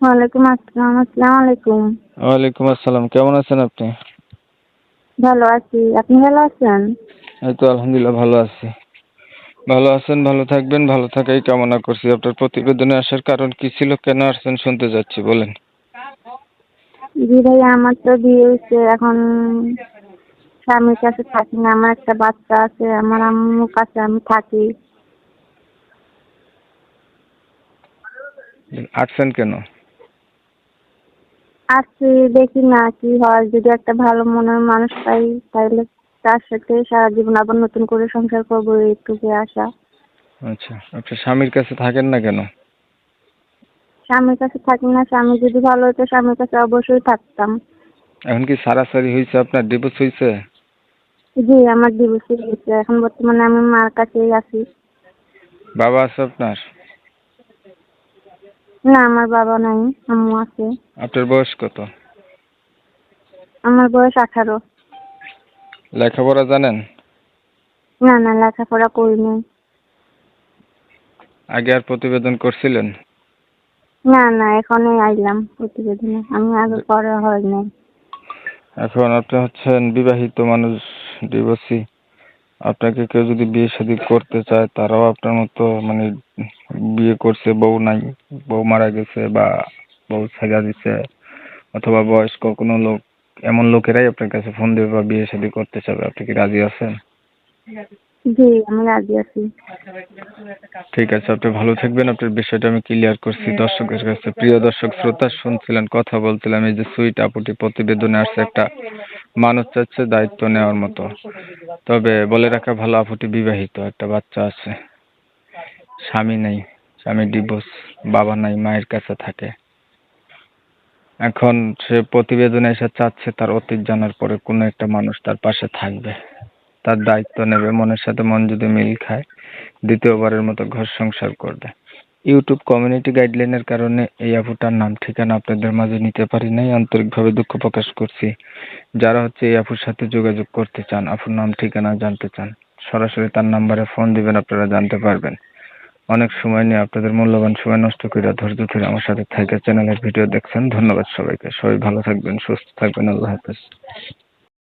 ওয়ালাইকুম আসসালাম আসসালামু আলাইকুম। ওয়ালাইকুম আসসালাম কেমন আছেন আপনি? ভালো আছি আপনি ভালো আছেন? এই তো আলহামদুলিল্লাহ ভালো আছি। ভালো আছেন ভালো থাকবেন ভালো থাকাই কামনা করছি। আপনার প্রতিবেদনে আসার কারণ কি ছিল কেন আসছেন শুনতে যাচ্ছি বলেন। জি ভাই আমার তো বিয়ে হয়েছে এখন স্বামীর কাছে থাকি না আমার একটা বাচ্চা আছে আমার আম্মুর কাছে আমি থাকি। আসছেন কেন? আসছি দেখি না কি হয়। যদি একটা ভালো মনের মানুষ পাই তাহলে তার সাথে সারা জীবন আবার নতুন করে সংসার করব এইটুকু আশা। আচ্ছা আপনার স্বামীর কাছে থাকেন না কেন? স্বামীর কাছে থাকি না স্বামী যদি ভালো হতো স্বামীর কাছে অবশ্যই থাকতাম। এখন কি সারাসারি হয়েছে আপনার ডিভোর্স হয়েছে জি আমার ডিভোর্স হয়ে গেছে এখন বর্তমানে আমি মার কাছেই আছি। বাবা আছে আপনার? না আমার বাবা নাই আম্মু আছে। আপনার বয়স কত? আমার বয়স আঠারো। লেখাপড়া জানেন? না না লেখাপড়া করিনি আগে আর প্রতিবেদন করছিলেন? না না এখনই আইলাম প্রতিবেদনে। আমি আগে করা হয়নি এখন আপনি হচ্ছেন বিবাহিত মানুষ ডিভোর্সি। আপনাকে কেউ যদি বিয়ে শাদী করতে চায় তারাও আপনার মতো মানে বিয়ে করছে বউ নাই বউ মারা গেছে বা বউ ছেড়া দিছে অথবা বয়স্ক কোনো লোক এমন লোকেরাই আপনার কাছে ফোন দেবে বা বিয়ে শাদী করতে চাবে। আপনি কি রাজি আছেন? জি আমি রাজি আছি। ঠিক আছে আপনি ভালো থাকবেন। আপনার বিষয়টা আমি ক্লিয়ার করছি। দর্শকের কাছে প্রিয় দর্শক শ্রোতা শুনছিলেন কথা বলছিলাম এই যে সুইট আপুটি প্রতিবেদনে আসছে একটা মানুষ চাচ্ছে দায়িত্ব নেওয়ার মতো। তবে বলে রাখা ভালো আপুটি বিবাহিত। একটা বাচ্চা আছে স্বামী নেই। স্বামী ডিভোর্স বাবা নাই, মায়ের কাছে থাকে। এখন সে প্রতিবেদনে এসে চাচ্ছে তার অতীত জানার পরে কোনো একটা মানুষ তার পাশে থাকবে। তার দায়িত্ব নেবে, মনের সাথে মন যদি মিল খায়, দ্বিতীয়বারের মতো ঘর সংসার করবে। ইউটিউব কমিউনিটি গাইডলাইনের কারণে এই আপুটার নাম ঠিকানা আপনাদের মাঝে নিতে পারি নাই, আন্তরিকভাবে দুঃখ প্রকাশ করছি। যারা হচ্ছে এই আপুর সাথে যোগাযোগ করতে চান আপুর নাম ঠিকানা জানতে চান, সরাসরি তার নাম্বারে ফোন দিবেন, আপনারা জানতে পারবেন। অনেক সময় নিয়ে আপনাদের মূল্যবান সময় নষ্ট করে ধৈর্য ধরে আমার সাথে থাইকা চ্যানেলের ভিডিও দেখছেন। ধন্যবাদ সবাইকে। সবাই ভালো থাকবেন, সুস্থ থাকবেন। আল্লাহ হাফেজ।